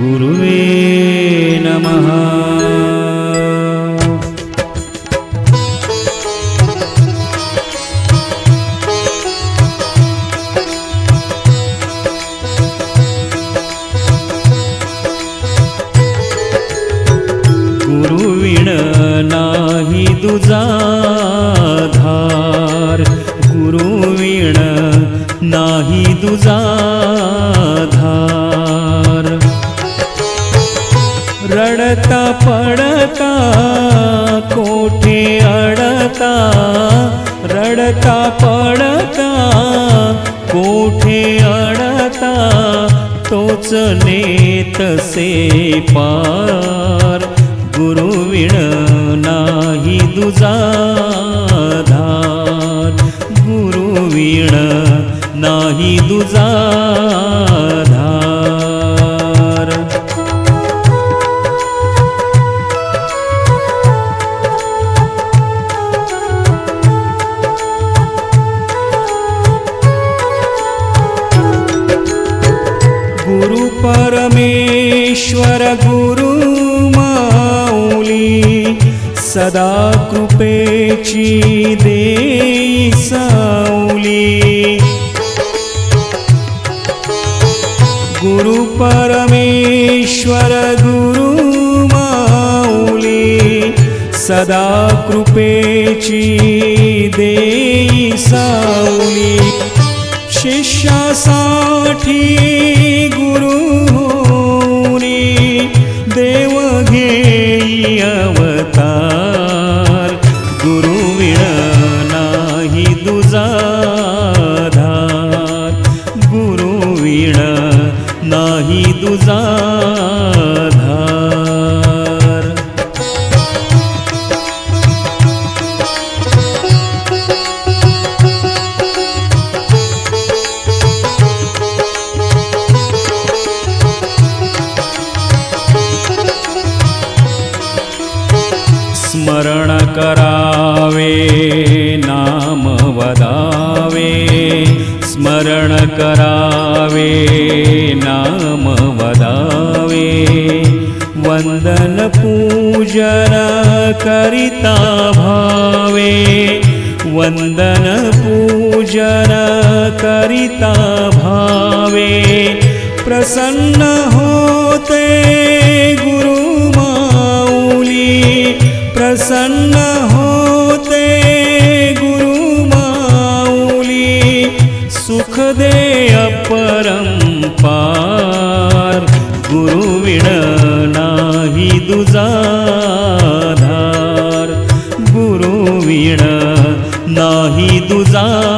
गुरुवे नमः। गुरुविण नाही तुझा धार। गुरुविण नाही तुझा धार। रडता पडता कोठे अडता रडता पडता कोठे अडता तोच नेतसे पार गुरुविण नाही दुजा धार गुरुविण नाही दुजा परमेश्वर गुरु माऊली सदा कृपेची देई साऊली. गुरु परमेश्वर गुरु माऊली सदा कृपेची देई साऊली. शिष्यासाठी गुरु नाही दुजा धार नाही तुझा धार. स्मरण करावे. वदावे स्मरण करावे नाम वदावे वंदन पूजन करिता भावे वंदन पूजन करिता भावे प्रसन्न होते गुरु माऊली प्रसन्न होते अपरंपार गुरुविण नाही दुजा धार. गुरुविण नाही दुजा